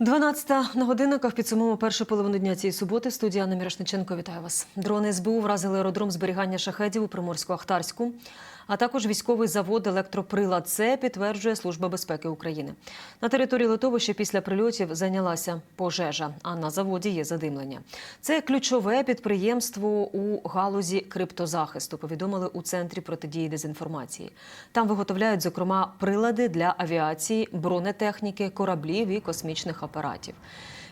12 на годинниках підсумуємо першу половину дня цієї суботи. Студія Анна Мірошниченко. Вітаю вас. Дрони СБУ вразили аеродром зберігання шахедів у Приморську-Ахтарську, а також військовий завод електроприлад. Це підтверджує Служба безпеки України. На території литовища після прильотів зайнялася пожежа, а на заводі є задимлення. Це ключове підприємство у галузі криптозахисту. Повідомили у центрі протидії дезінформації. Там виготовляють зокрема прилади для авіації, бронетехніки, кораблів і космічних апаратів.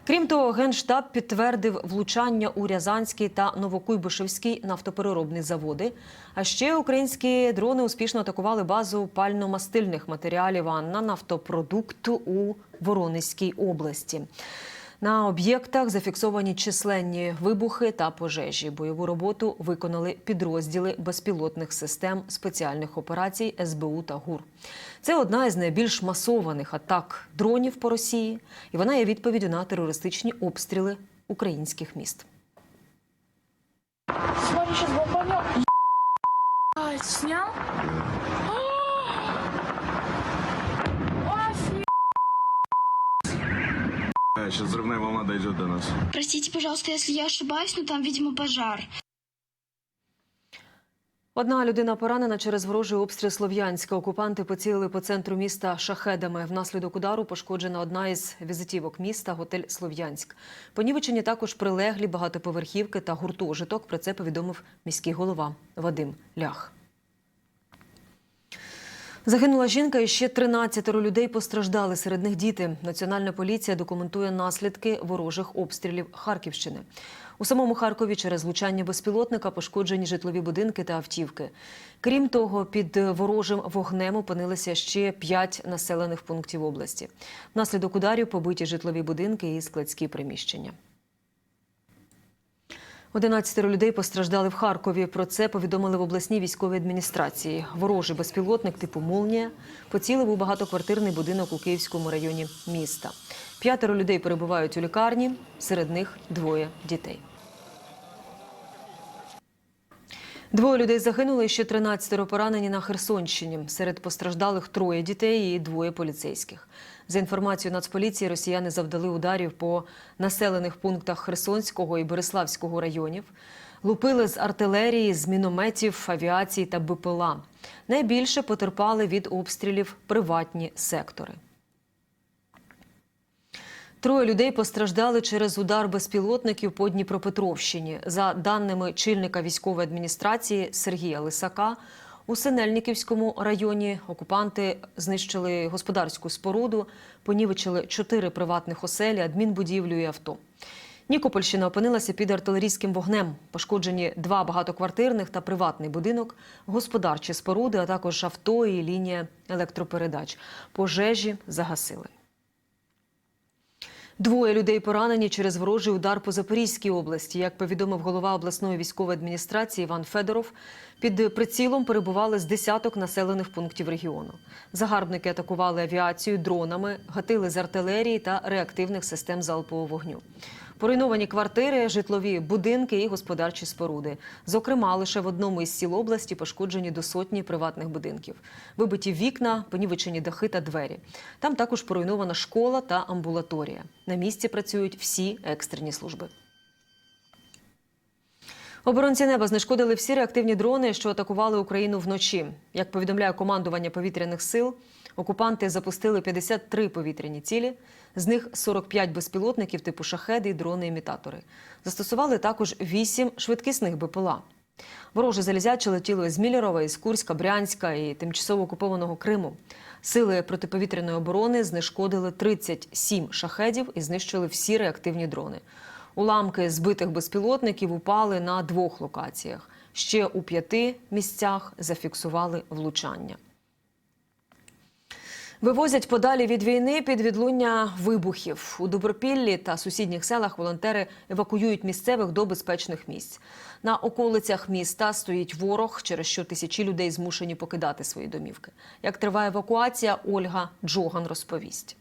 Крім того, генштаб підтвердив влучання у Рязанський та Новокуйбишевський нафтопереробні заводи. А ще українські дрони успішно атакували базу пально-мастильних матеріалів Анна на нафтопродукт у Воронезькій області. На об'єктах зафіксовані численні вибухи та пожежі. Бойову роботу виконали підрозділи безпілотних систем спеціальних операцій СБУ та ГУР. Це одна із найбільш масованих атак дронів по Росії, і вона є відповіддю на терористичні обстріли українських міст. Смотри, Снял? Сейчас взрывная волна дойдет до нас. Простите, пожалуйста, если я ошибаюсь, но там, видимо, пожар. Одна людина поранена через ворожий обстріл Слов'янська. Окупанти поцілили по центру міста шахедами. Внаслідок удару пошкоджена одна із візитівок міста готель Слов'янськ. Понівечені також прилеглі багатоповерхівки та гуртожиток. Про це повідомив міський голова Вадим Лях. Загинула жінка і ще 13 людей постраждали. Серед них діти. Національна поліція документує наслідки ворожих обстрілів Харківщини. У самому Харкові через влучання безпілотника пошкоджені житлові будинки та автівки. Крім того, під ворожим вогнем опинилися ще п'ять населених пунктів області. Внаслідок ударів побиті житлові будинки і складські приміщення. 11 людей постраждали в Харкові. Про це повідомили в обласній військовій адміністрації. Ворожий безпілотник типу «Молнія» поцілив у багатоквартирний будинок у Київському районі міста. П'ятеро людей перебувають у лікарні, серед них двоє дітей. Двоє людей загинули, ще 13 поранені на Херсонщині. Серед постраждалих троє дітей і двоє поліцейських. За інформацією Нацполіції, росіяни завдали ударів по населених пунктах Херсонського і Береславського районів. Лупили з артилерії, з мінометів, авіації та БПЛА. Найбільше потерпали від обстрілів приватні сектори. Троє людей постраждали через удар безпілотників по Дніпропетровщині. За даними чільника військової адміністрації Сергія Лисака, у Синельниківському районі окупанти знищили господарську споруду, понівечили чотири приватних оселі, адмінбудівлю і авто. Нікопольщина опинилася під артилерійським вогнем. Пошкоджені два багатоквартирних та приватний будинок, господарчі споруди, а також авто і лінія електропередач. Пожежі загасили. Двоє людей поранені через ворожий удар по Запорізькій області. Як повідомив голова обласної військової адміністрації Іван Федоров, під прицілом перебували з десяток населених пунктів регіону. Загарбники атакували авіацію дронами, гатили з артилерії та реактивних систем залпового вогню. Поруйновані квартири, житлові будинки і господарчі споруди. Зокрема, лише в одному із сіл області пошкоджені до сотні приватних будинків. Вибиті вікна, понівечені дахи та двері. Там також поруйнована школа та амбулаторія. На місці працюють всі екстрені служби. Оборонці неба знешкодили всі реактивні дрони, що атакували Україну вночі. Як повідомляє командування повітряних сил, окупанти запустили 53 повітряні цілі, з них 45 безпілотників типу шахеди і дрони-імітатори. Застосували також 8 швидкісних БПЛА. Вороже залізяче летіло із Міллерова, із Курська, Брянська і тимчасово окупованого Криму. Сили протиповітряної оборони знешкодили 37 шахедів і знищили всі реактивні дрони. Уламки збитих безпілотників упали на двох локаціях. Ще у п'яти місцях зафіксували влучання. Вивозять подалі від війни під відлуння вибухів. У Добропіллі та сусідніх селах волонтери евакуюють місцевих до безпечних місць. На околицях міста стоїть ворог, через що тисячі людей змушені покидати свої домівки. Як триває евакуація, Ольга Джоган розповість.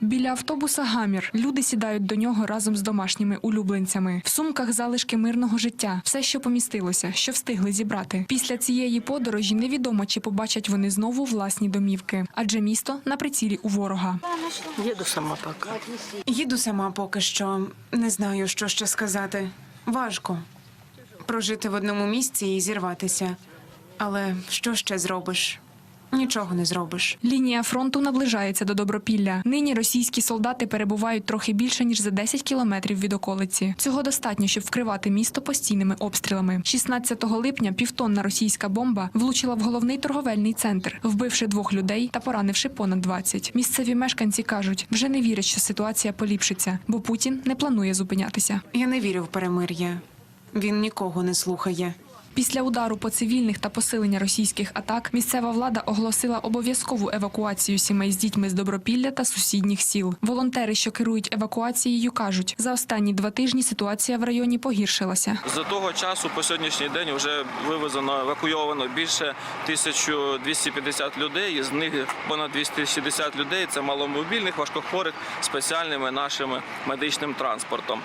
Біля автобуса гамір. Люди сідають до нього разом з домашніми улюбленцями. В сумках залишки мирного життя, все, що помістилося, що встигли зібрати. Після цієї подорожі невідомо, чи побачать вони знову власні домівки, адже місто на прицілі у ворога. Еду сама пока. Їду сама поки що. Не знаю, що ще сказати. Важко прожити в одному місці і зірватися. Але що ще зробиш? Нічого не зробиш. Лінія фронту наближається до Добропілля. Нині російські солдати перебувають трохи більше ніж за 10 кілометрів від околиці. Цього достатньо, щоб вкривати місто постійними обстрілами. 16 липня півтонна російська бомба влучила в головний торговельний центр, вбивши двох людей та поранивши понад 20. Місцеві мешканці кажуть, вже не вірять, що ситуація поліпшиться, бо Путін не планує зупинятися. Я не вірю в перемир'я. Він нікого не слухає. Після удару по цивільних та посилення російських атак місцева влада оголосила обов'язкову евакуацію сімей з дітьми з Добропілля та сусідніх сіл. Волонтери, що керують евакуацією, кажуть, за останні два тижні ситуація в районі погіршилася. З того часу по сьогоднішній день вже вивезено евакуйовано більше 1250 людей. З них понад 260 людей це маломобільних, важкохворих спеціальними нашими медичним транспортом.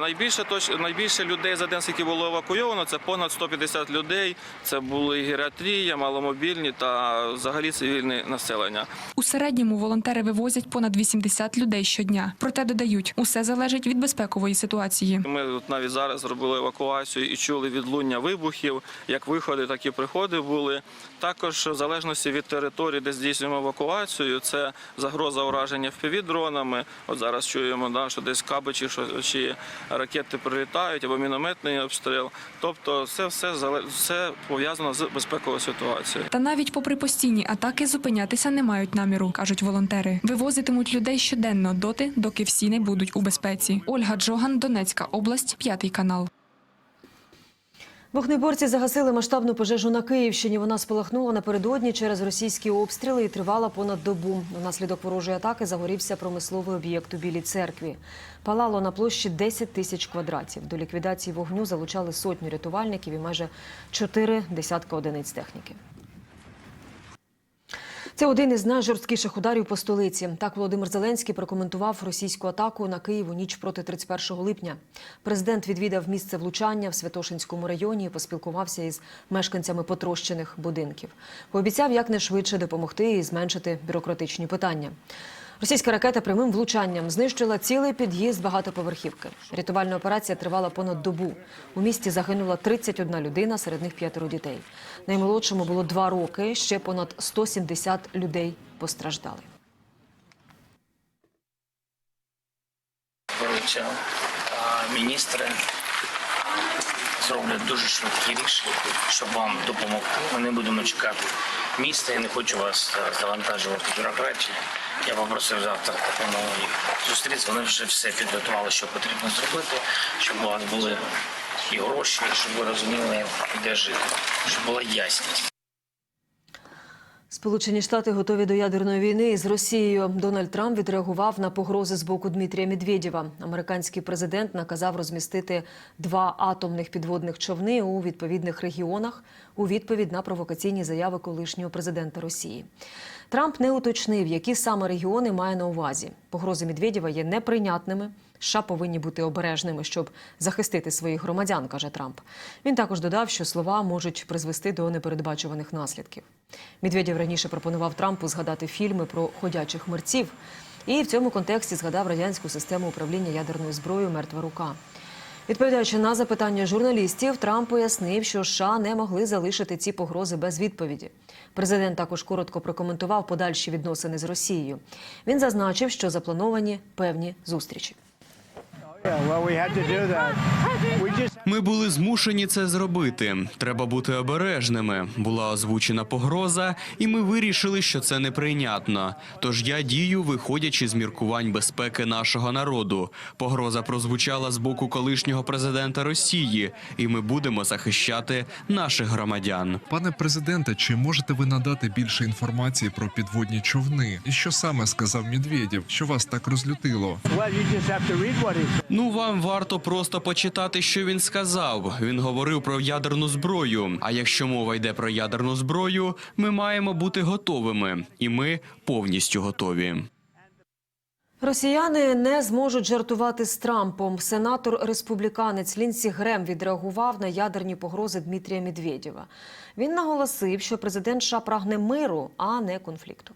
Найбільше найбільше людей за день, скільки було евакуйовано, це понад 150 людей. Це були геріатрія, маломобільні та взагалі цивільне населення. У середньому волонтери вивозять понад 80 людей щодня. Проте додають, усе залежить від безпекової ситуації. Ми от навіть зараз зробили евакуацію і чули відлуння вибухів, як виходи, так і приходи були. Також в залежності від території, де здійснюємо евакуацію, це загроза ураження впівдронами. От зараз чуємо, да, що десь каби чи, що- чи ракети прилітають або мінометний обстріл. Тобто, це все все пов'язано з безпековою ситуацією. Та навіть попри постійні атаки зупинятися не мають наміру, кажуть волонтери. Вивозитимуть людей щоденно доти, доки всі не будуть у безпеці. Ольга Джоган, Донецька область, п'ятий канал. Вогнеборці загасили масштабну пожежу на Київщині. Вона спалахнула напередодні через російські обстріли і тривала понад добу. Внаслідок ворожої атаки загорівся промисловий об'єкт у Білій церкві. Палало на площі 10 тисяч квадратів. До ліквідації вогню залучали сотню рятувальників і майже чотири десятка одиниць техніки. Це один із найжорсткіших ударів по столиці. Так Володимир Зеленський прокоментував російську атаку на Київ у ніч проти 31 липня. Президент відвідав місце влучання в Святошинському районі і поспілкувався із мешканцями потрощених будинків. Пообіцяв якнайшвидше допомогти і зменшити бюрократичні питання. Російська ракета прямим влучанням знищила цілий під'їзд багатоповерхівки. Рятувальна операція тривала понад добу. У місті загинула 31 людина, серед них п'ятеро дітей. Наймолодшому було два роки. Ще понад 170 людей постраждали. міністри, зроблять дуже швидкі рішення, щоб вам допомогти. Ми не будемо чекати міста. Я не хочу вас завантажувати бюрократію. Я попросив завтра такому їх зустрітися. Вони вже все підготували, що потрібно зробити, щоб у вас були і гроші, щоб ви розуміли, де жити, щоб була ясність. Сполучені Штати готові до ядерної війни із Росією. Дональд Трамп відреагував на погрози з боку Дмитрія Медведєва. Американський президент наказав розмістити два атомних підводних човни у відповідних регіонах у відповідь на провокаційні заяви колишнього президента Росії. Трамп не уточнив, які саме регіони має на увазі. Погрози Медведєва є неприйнятними. США повинні бути обережними, щоб захистити своїх громадян, каже Трамп. Він також додав, що слова можуть призвести до непередбачуваних наслідків. Медведєв раніше пропонував Трампу згадати фільми про ходячих мерців. І в цьому контексті згадав радянську систему управління ядерною зброєю Мертва рука. Відповідаючи на запитання журналістів, Трамп пояснив, що США не могли залишити ці погрози без відповіді. Президент також коротко прокоментував подальші відносини з Росією. Він зазначив, що заплановані певні зустрічі. Ми були змушені це зробити. Треба бути обережними. Була озвучена погроза, і ми вирішили, що це неприйнятно. Тож я дію, виходячи з міркувань безпеки нашого народу. Погроза прозвучала з боку колишнього президента Росії, і ми будемо захищати наших громадян. Пане президенте, чи можете ви надати більше інформації про підводні човни? І що саме сказав Медведєв, що вас так розлютило? Ну вам варто просто почитати, що він сказав. Він говорив про ядерну зброю. А якщо мова йде про ядерну зброю, ми маємо бути готовими, і ми повністю готові. Росіяни не зможуть жартувати з Трампом. Сенатор республіканець Лінсі Грем відреагував на ядерні погрози Дмитрія Медведєва. Він наголосив, що президент США прагне миру, а не конфлікту.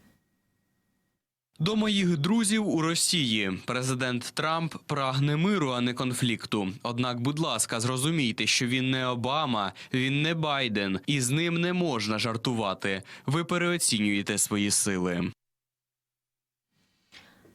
До моїх друзів у Росії президент Трамп прагне миру, а не конфлікту. Однак, будь ласка, зрозумійте, що він не Обама, він не Байден, і з ним не можна жартувати. Ви переоцінюєте свої сили.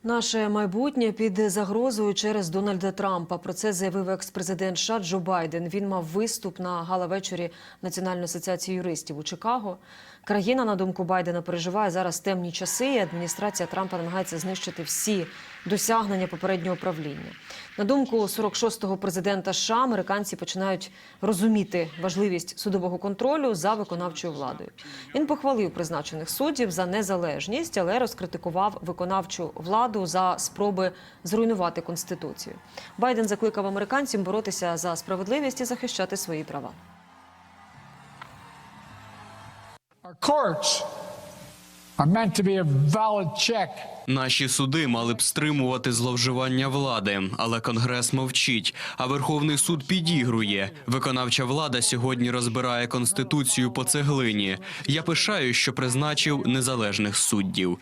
Наше майбутнє під загрозою через Дональда Трампа. Про це заявив екс-президент США Джо Байден. Він мав виступ на гала-вечорі Національної асоціації юристів у Чикаго. Країна, на думку Байдена, переживає зараз темні часи. і Адміністрація Трампа намагається знищити всі досягнення попереднього правління. На думку 46-го президента США, американці починають розуміти важливість судового контролю за виконавчою владою. Він похвалив призначених суддів за незалежність, але розкритикував виконавчу владу за спроби зруйнувати конституцію. Байден закликав американців боротися за справедливість і захищати свої права. Meant to be Наші суди мали б стримувати зловживання влади, але конгрес мовчить. А Верховний суд підігрує. Виконавча влада сьогодні розбирає конституцію по цеглині. Я пишаю, що призначив незалежних суддів.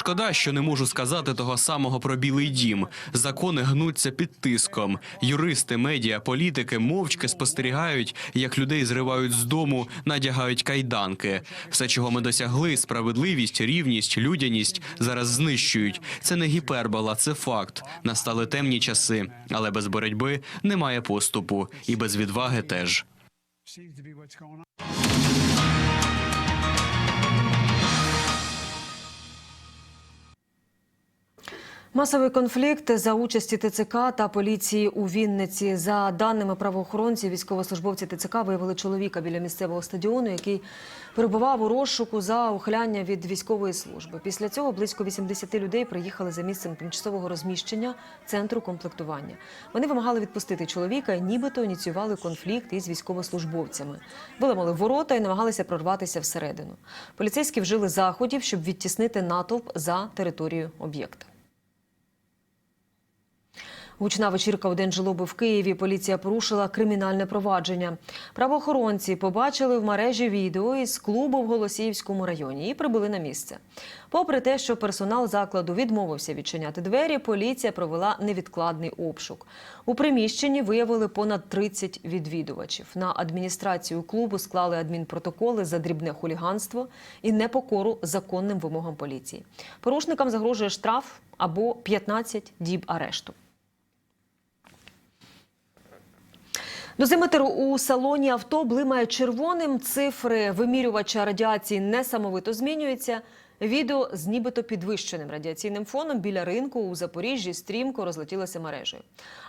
Шкода, що не можу сказати того самого про Білий Дім. Закони гнуться під тиском. Юристи, медіа, політики мовчки спостерігають, як людей зривають з дому, надягають кайданки. Все, чого ми досягли, справедливість, рівність, людяність зараз знищують. Це не гіпербола, це факт. Настали темні часи, але без боротьби немає поступу, і без відваги теж. Масовий конфлікт за участі ТЦК та поліції у Вінниці. За даними правоохоронців, військовослужбовці ТЦК виявили чоловіка біля місцевого стадіону, який перебував у розшуку за ухиляння від військової служби. Після цього близько 80 людей приїхали за місцем тимчасового розміщення центру комплектування. Вони вимагали відпустити чоловіка і нібито ініціювали конфлікт із військовослужбовцями. Виламали ворота і намагалися прорватися всередину. Поліцейські вжили заходів, щоб відтіснити натовп за територію об'єкта. Гучна вечірка у день жалоби в Києві. Поліція порушила кримінальне провадження. Правоохоронці побачили в мережі відео із клубу в Голосіївському районі і прибули на місце. Попри те, що персонал закладу відмовився відчиняти двері, поліція провела невідкладний обшук. У приміщенні виявили понад 30 відвідувачів. На адміністрацію клубу склали адмінпротоколи за дрібне хуліганство і непокору законним вимогам поліції. Порушникам загрожує штраф або 15 діб арешту. Дозиметр у салоні авто блимає червоним. Цифри вимірювача радіації несамовито змінюються. Відео з нібито підвищеним радіаційним фоном біля ринку у Запоріжжі стрімко розлетілося мережею.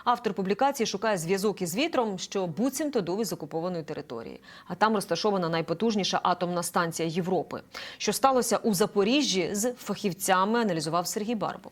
Автор публікації шукає зв'язок із вітром, що буцімто дув із окупованої території. А там розташована найпотужніша атомна станція Європи. Що сталося у Запоріжжі з фахівцями, аналізував Сергій Барбо.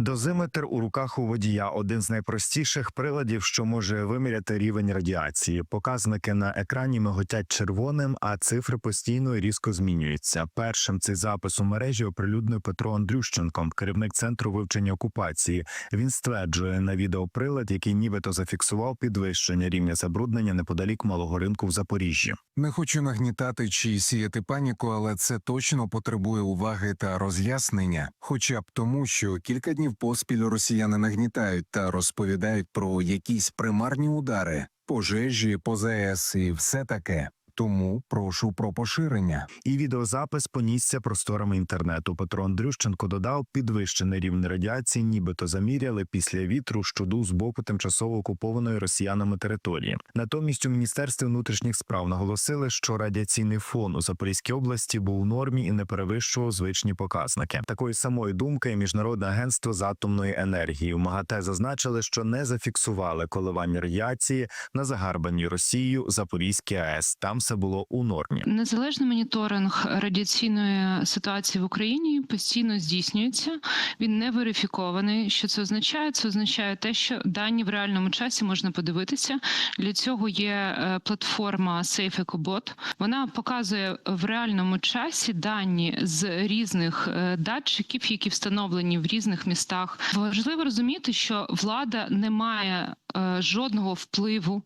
Дозиметр у руках у водія один з найпростіших приладів, що може виміряти рівень радіації. Показники на екрані миготять червоним, а цифри постійно і різко змінюються. Першим цей запис у мережі оприлюднив Петро Андрющенко, керівник центру вивчення окупації. Він стверджує на відеоприлад, який нібито зафіксував підвищення рівня забруднення неподалік малого ринку в Запоріжжі. Не хочу нагнітати чи сіяти паніку, але це точно потребує уваги та роз'яснення, хоча б тому, що кілька днів поспіль росіяни нагнітають та розповідають про якісь примарні удари, пожежі, ПОЗС і все таке. Тому прошу про поширення. І відеозапис понісся просторами інтернету. Петро Андрющенко додав, підвищений рівень радіації, нібито заміряли після вітру, що дув з боку тимчасово окупованої росіянами території. Натомість у міністерстві внутрішніх справ наголосили, що радіаційний фон у Запорізькій області був у нормі і не перевищував звичні показники. Такої самої думки міжнародне агентство з атомної енергії у МАГАТЕ зазначили, що не зафіксували коливання радіації на загарбаній Росією Запорізькій АЕС. Там все було у нормі. Незалежний моніторинг радіаційної ситуації в Україні постійно здійснюється. Він не верифікований. Що це означає? Це означає те, що дані в реальному часі можна подивитися. Для цього є е, платформа SafeEcoBot. Вона показує в реальному часі дані з різних е, датчиків, які встановлені в різних містах. Важливо розуміти, що влада не має е, жодного впливу.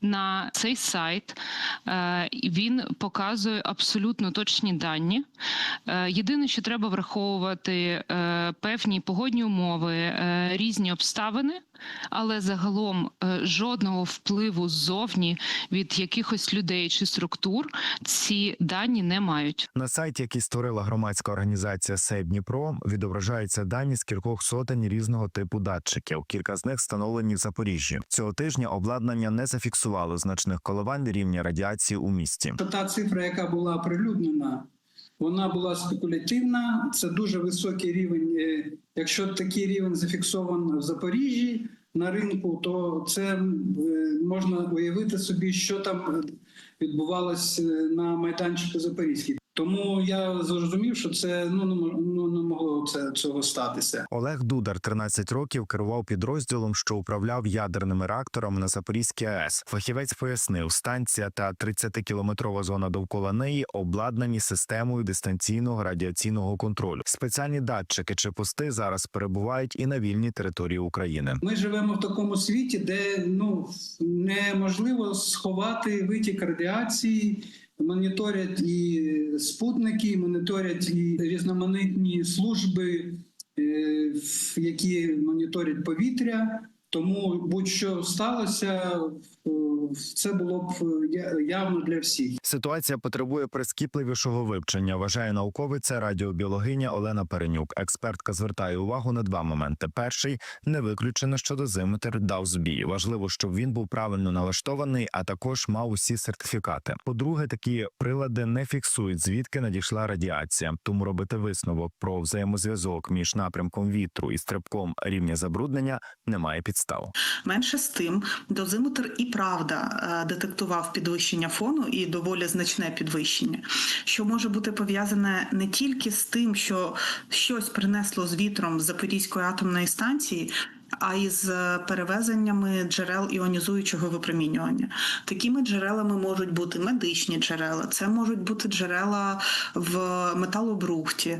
На цей сайт Е, він показує абсолютно точні дані. Е, Єдине, що треба враховувати е, певні погодні умови, різні обставини, але загалом жодного впливу ззовні від якихось людей чи структур ці дані не мають. На сайті, який створила громадська організація Сейв Дніпро, відображаються дані з кількох сотень різного типу датчиків. Кілька з них встановлені в Запоріжжі. Цього тижня обладнання не зафіксувало значних коливань рівня радіації у місті. Та цифра, яка була оприлюднена, вона була спекулятивна. Це дуже високий рівень. Е, Якщо такий рівень зафіксований в Запоріжжі на ринку, то це е, можна уявити собі, що там відбувалось е, на майданчику Запорізький. Тому я зрозумів, що це ну ну, не могло це цього статися. Олег Дудар 13 років керував підрозділом, що управляв ядерними реакторами на Запорізькій АЕС. Фахівець пояснив, станція та 30-кілометрова зона довкола неї обладнані системою дистанційного радіаційного контролю. Спеціальні датчики чи пости зараз перебувають і на вільній території України. Ми живемо в такому світі, де ну неможливо сховати витік радіації. Моніторять і спутники, моніторять і різноманітні служби, е, які моніторять повітря. Тому будь-що сталося, е, це було б явно для всіх. Ситуація потребує прискіпливішого вивчення. Вважає науковиця радіобіологиня Олена Перенюк. Експертка звертає увагу на два моменти: перший не виключено, що дозиметр дав збій. Важливо, щоб він був правильно налаштований, а також мав усі сертифікати. По-друге, такі прилади не фіксують звідки надійшла радіація. Тому робити висновок про взаємозв'язок між напрямком вітру і стрибком рівня забруднення немає підстав. Менше з тим, дозиметр і правда е, детектував підвищення фону і доволі значне підвищення, що може бути пов'язане не тільки з тим, що щось принесло з вітром з Запорізької атомної станції. А із е, перевезеннями джерел іонізуючого випромінювання. Такими джерелами можуть бути медичні джерела, це можуть бути джерела в металобрухті,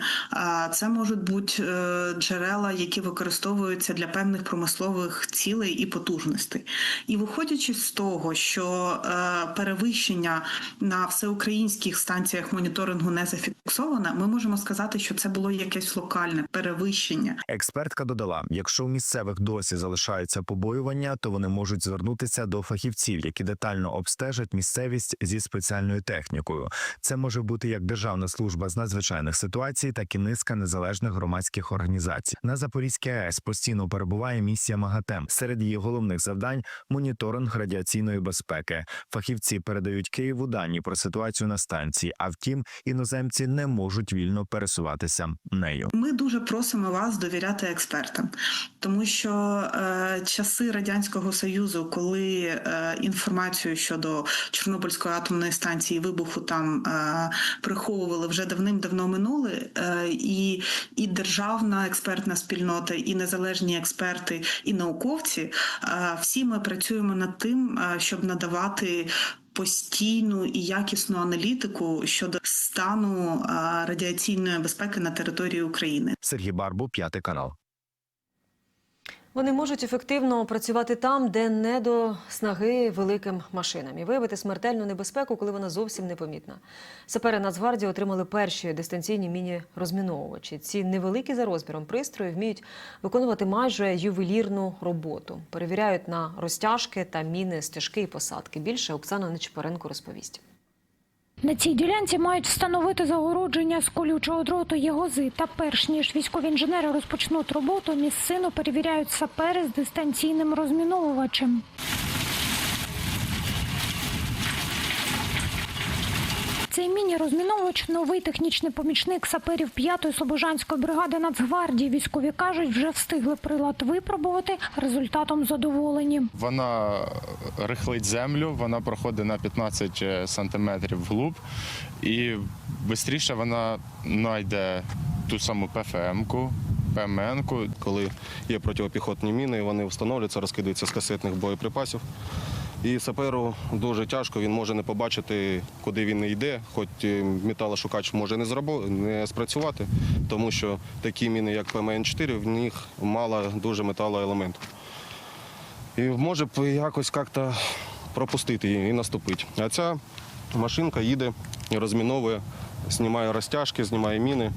це можуть бути е, джерела, які використовуються для певних промислових цілей і потужностей. І виходячи з того, що е, перевищення на всеукраїнських станціях моніторингу не зафіксовано, ми можемо сказати, що це було якесь локальне перевищення. Експертка додала: якщо у місцевих досі залишаються побоювання, то вони можуть звернутися до фахівців, які детально обстежать місцевість зі спеціальною технікою. Це може бути як Державна служба з надзвичайних ситуацій, так і низка незалежних громадських організацій. На Запорізькій АЕС постійно перебуває місія МАГАТЕМ. Серед її головних завдань моніторинг радіаційної безпеки. Фахівці передають Києву дані про ситуацію на станції. А втім, іноземці не можуть вільно пересуватися нею. Ми дуже просимо вас довіряти експертам, тому що е, часи радянського союзу, коли е, інформацію щодо Чорнобильської атомної станції вибуху там е, приховували вже давним-давно минули, е, і, і державна експертна спільнота, і незалежні експерти, і науковці, е, всі ми працюємо над тим, е, щоб надавати. Постійну і якісну аналітику щодо стану е, радіаційної безпеки на території України. Сергій Барбу, п'ятий канал. Вони можуть ефективно працювати там, де не до снаги великим машинам і виявити смертельну небезпеку, коли вона зовсім непомітна. Сапери Нацгвардії отримали перші дистанційні міні-розміновувачі. Ці невеликі за розміром пристрої вміють виконувати майже ювелірну роботу. Перевіряють на розтяжки та міни, стежки і посадки. Більше Оксана Нечипоренко розповість. На цій ділянці мають встановити загородження з колючого дроту єгози. Та перш ніж військові інженери розпочнуть роботу, місцину перевіряють сапери з дистанційним розміновувачем. Цей міні Міні-розміновувач – новий технічний помічник саперів 5-ї Слобожанської бригади Нацгвардії. Військові кажуть, вже встигли прилад випробувати, результатом задоволені. Вона рихлить землю, вона проходить на 15 сантиметрів вглуб, і швидше вона знайде ту саму ПФМ-ку, ПМН-ку. Коли є протипіхотні міни, вони встановлюються, розкидаються з касетних боєприпасів. І саперу дуже тяжко, він може не побачити, куди він йде, хоч металошукач може не зрабо- не спрацювати, тому що такі міни, як ПМН-4, в них мало дуже металоелементу. І може б якось як-то пропустити її і наступити. А ця машинка їде, розміновує, знімає розтяжки, знімає міни.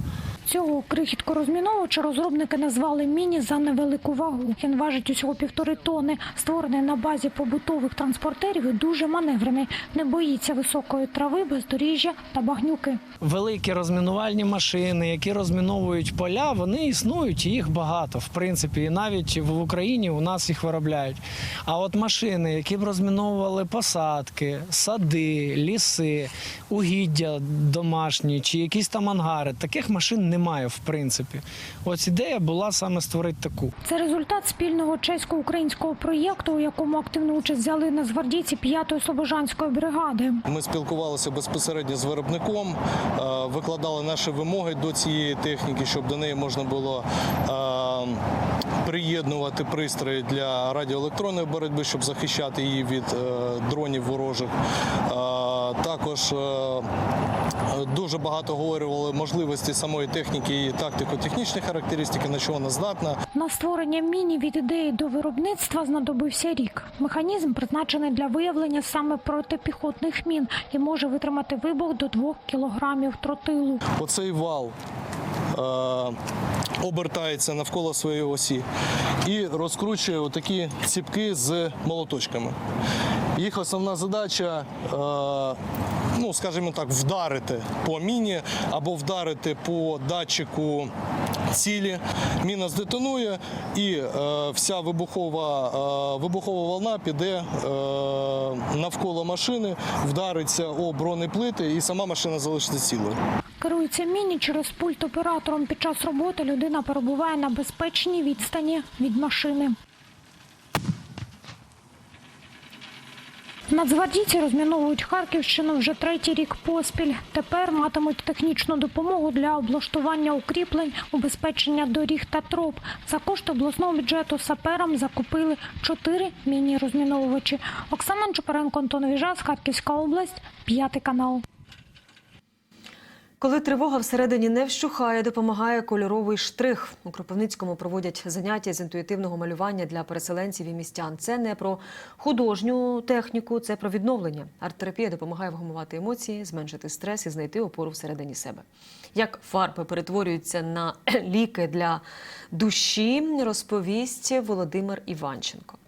Цього крихітку розміновувача розробники назвали міні за невелику вагу. Він важить усього півтори тони. Створений на базі побутових транспортерів і дуже маневрений. Не боїться високої трави, бездоріжжя та багнюки. великі розмінувальні машини, які розміновують поля, вони існують, і їх багато. В принципі, і навіть в Україні у нас їх виробляють. А от машини, які б розміновували посадки, сади, ліси, угіддя домашні чи якісь там ангари, таких машин немає, в принципі. Ось ідея була саме створити таку. Це результат спільного чесько-українського проєкту, у якому активну участь взяли нацгвардійці 5-ї Слобожанської бригади. Ми спілкувалися безпосередньо з виробником, е, викладали наші вимоги до цієї техніки, щоб до неї можна було е, приєднувати пристрої для радіоелектронної боротьби, щоб захищати її від е, дронів ворожих. Також дуже багато говорили можливості самої техніки і тактико-технічні характеристики, на що вона здатна. На створення міні від ідеї до виробництва знадобився рік. Механізм призначений для виявлення саме протипіхотних мін і може витримати вибух до 2 кілограмів тротилу. Оцей вал е, обертається навколо своєї осі і розкручує отакі ціпки з молоточками. Їх основна задача, е, ну скажімо так, вдарити по міні або вдарити по датчику цілі. Міна здетонує і е, вся вибухова, е, вибухова волна піде е, навколо машини, вдариться о бронеплити і сама машина залишиться цілою. Керується міні через пульт оператором. Під час роботи людина перебуває на безпечній відстані від машини. Нацгвардійці розміновують Харківщину вже третій рік поспіль. Тепер матимуть технічну допомогу для облаштування укріплень, убезпечення доріг та троп. За кошти обласного бюджету саперам закупили чотири міні-розміновувачі. Оксана Чупаренко, Антон Віжас, Харківська область, п'ятий канал. Коли тривога всередині не вщухає, допомагає кольоровий штрих. У Кропивницькому проводять заняття з інтуїтивного малювання для переселенців і містян. Це не про художню техніку, це про відновлення. Арт-терапія допомагає вгамувати емоції, зменшити стрес і знайти опору всередині себе. Як фарби перетворюються на ліки для душі, розповість Володимир Іванченко.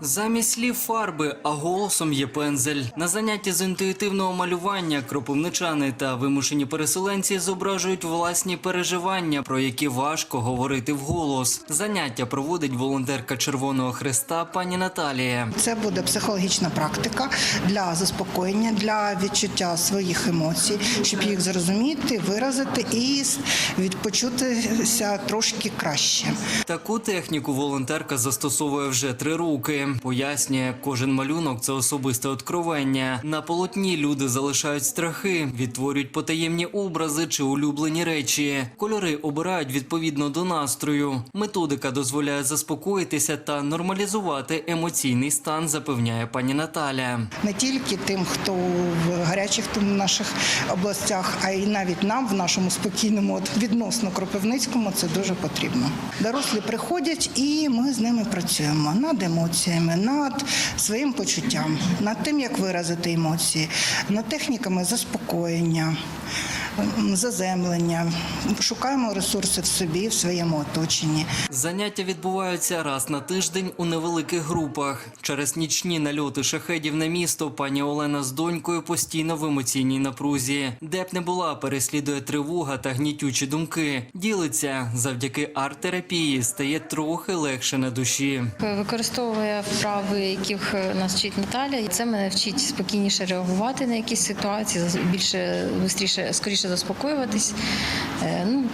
Замість слів фарби, а голосом є пензель. На занятті з інтуїтивного малювання кропивничани та вимушені переселенці зображують власні переживання, про які важко говорити вголос. Заняття проводить волонтерка Червоного Христа пані Наталія. Це буде психологічна практика для заспокоєння, для відчуття своїх емоцій, щоб їх зрозуміти, виразити і відпочутися трошки краще. Таку техніку волонтерка застосовує вже три роки. Пояснює, кожен малюнок це особисте откровення. На полотні люди залишають страхи, відтворюють потаємні образи чи улюблені речі. Кольори обирають відповідно до настрою. Методика дозволяє заспокоїтися та нормалізувати емоційний стан, запевняє пані Наталя. Не тільки тим, хто в гарячих наших областях, а й навіть нам в нашому спокійному, відносно Кропивницькому, це дуже потрібно. Дорослі приходять, і ми з ними працюємо над емоціями, над своїм почуттям, над тим, як виразити емоції, над техніками заспокоєння. Заземлення, шукаємо ресурси в собі, в своєму оточенні. Заняття відбуваються раз на тиждень у невеликих групах. Через нічні нальоти шахедів на місто пані Олена з донькою постійно в емоційній напрузі. Де б не була, переслідує тривога та гнітючі думки. Ділиться завдяки арт-терапії стає трохи легше на душі. Використовує вправи, яких нас вчить Наталя, це мене вчить спокійніше реагувати на якісь ситуації, більше швидше, скоріше заспокоюватись. Е, Ну,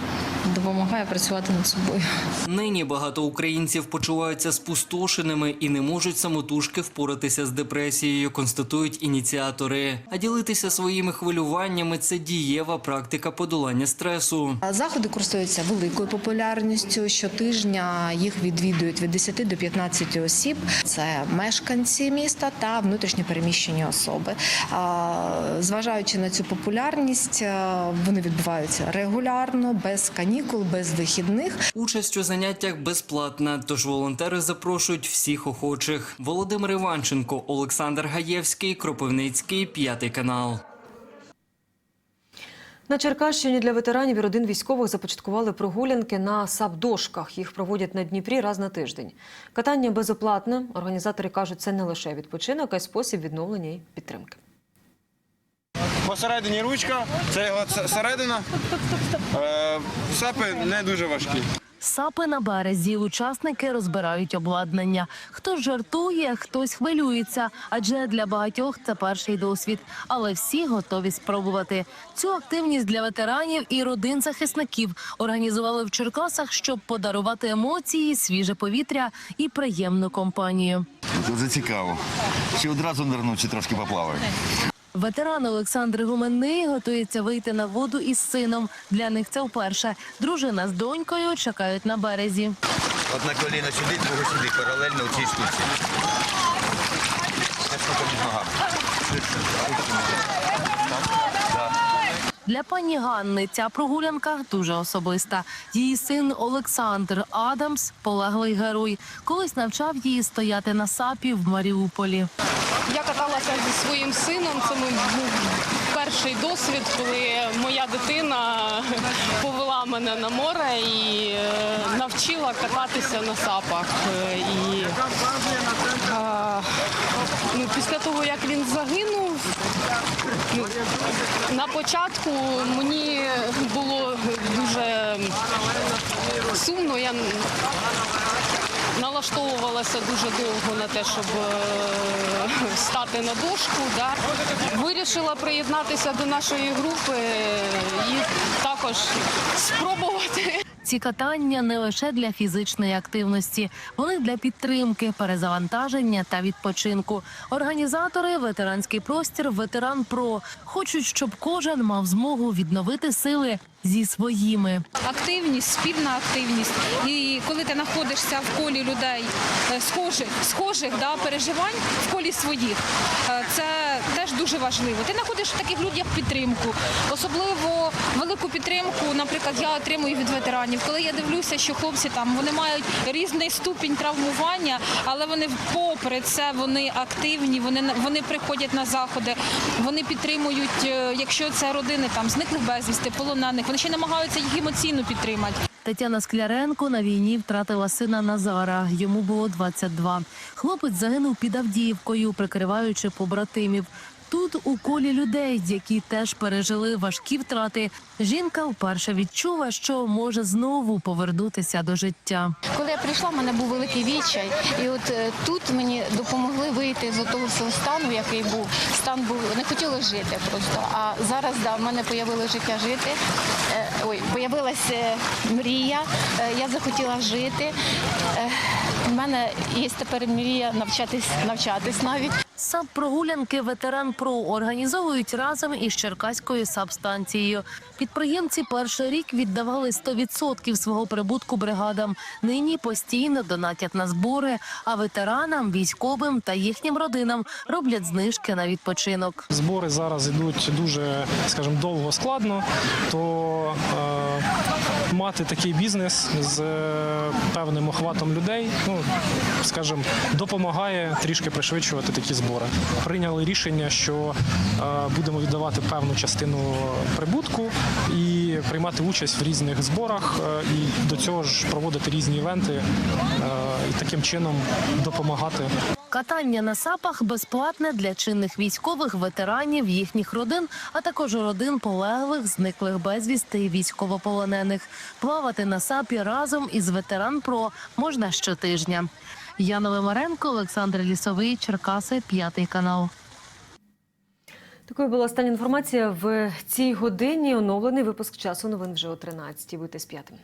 допомагає працювати над собою. Нині багато українців почуваються спустошеними і не можуть самотужки впоратися з депресією, констатують ініціатори. А ділитися своїми хвилюваннями це дієва практика подолання стресу. Заходи користуються великою популярністю. Щотижня їх відвідують від 10 до 15 осіб. Це мешканці міста та внутрішньо переміщені особи. Зважаючи на цю популярність, вони відбуваються регулярно, без канікул, без вихідних. Участь у заняттях безплатна, тож волонтери запрошують всіх охочих. Володимир Іванченко, Олександр Гаєвський, Кропивницький, п'ятий канал. На Черкащині для ветеранів і родин військових започаткували прогулянки на сап-дошках. Їх проводять на Дніпрі раз на тиждень. Катання безоплатне. Організатори кажуть, це не лише відпочинок, а й спосіб відновлення і підтримки. Посередині ручка, це його середина. Е, Сапи не дуже важкі. Сапи на березі. Учасники розбирають обладнання. Хтось жартує, хтось хвилюється, адже для багатьох це перший досвід. Але всі готові спробувати. Цю активність для ветеранів і родин захисників організували в Черкасах, щоб подарувати емоції, свіже повітря і приємну компанію. Дуже цікаво. Чи одразу нирнув, чи трошки поплаваю? Ветеран Олександр Гуменний готується вийти на воду із сином. Для них це вперше. Дружина з донькою чекають на березі. Одне коліно сюди, друге сюди, паралельно у цій штуці. Це штука між ногами. Для пані Ганни ця прогулянка дуже особиста. Її син Олександр Адамс, полеглий герой, колись навчав її стояти на сапі в Маріуполі. Я каталася зі своїм сином. Це мій був перший досвід, коли моя дитина повела мене на море і е, навчила кататися на сапах. Е, І ну, після того, як він загинув, ну, на початку мені було дуже сумно. Я налаштовувалася дуже довго на те, щоб е, стати на дошку. Да. Вирішила приєднатися до нашої групи і також спробувати. Ці катання не лише для фізичної активності, вони для підтримки, перезавантаження та відпочинку. Організатори ветеранський простір Ветеран Про хочуть, щоб кожен мав змогу відновити сили зі своїми. активність, спільна активність. І коли ти знаходишся в колі людей е, схожих, схожих да, переживань в колі своїх, е, це теж дуже важливо. Ти знаходиш в таких людях підтримку, особливо велику підтримку, наприклад, я отримую від ветеранів. Коли я дивлюся, що хлопці там вони мають різний ступінь травмування, але вони попри це вони активні, вони вони приходять на заходи, вони підтримують, е, якщо це родини там зниклих безвісти, полонених, вони ще намагаються їх емоційно підтримати. Тетяна Скляренко на війні втратила сина Назара. Йому було 22. Хлопець загинув під Авдіївкою, прикриваючи побратимів. Тут у колі людей, які теж пережили важкі втрати, жінка вперше відчула, що може знову повернутися до життя. Коли я прийшла, в мене був великий відчай, і от е, тут мені допомогли вийти з того всього стану, який був. Стан був не хотіло жити просто. А зараз да, в мене появилось життя жити. Е, Ой, появилася мрія. Е, Я захотіла жити. У мене є тепер мрія навчатись, навчатись навіть. Саб прогулянки ветеран ПРО організовують разом із Черкаською сабстанцією. Підприємці перший рік віддавали 100% свого прибутку бригадам. Нині постійно донатять на збори, а ветеранам, військовим та їхнім родинам роблять знижки на відпочинок. Збори зараз йдуть дуже, скажімо, довго складно, то е, мати такий бізнес з е, певним охватом людей, ну скажімо, допомагає трішки пришвидшувати такі збори. Прийняли рішення, що е, будемо віддавати певну частину прибутку і приймати участь в різних зборах, е, і до цього ж проводити різні івенти е, і таким чином допомагати Катання на сапах безплатне для чинних військових, ветеранів, їхніх родин, а також родин полеглих, зниклих безвісти і військовополонених. Плавати на сапі разом із ветеран ПРО можна щотижня. Яна Лимаренко, Олександр Лісовий, Черкаси, п'ятий канал. Такою була остання інформація в цій годині. Оновлений випуск часу новин вже о 13-й. Будьте з п'ятим.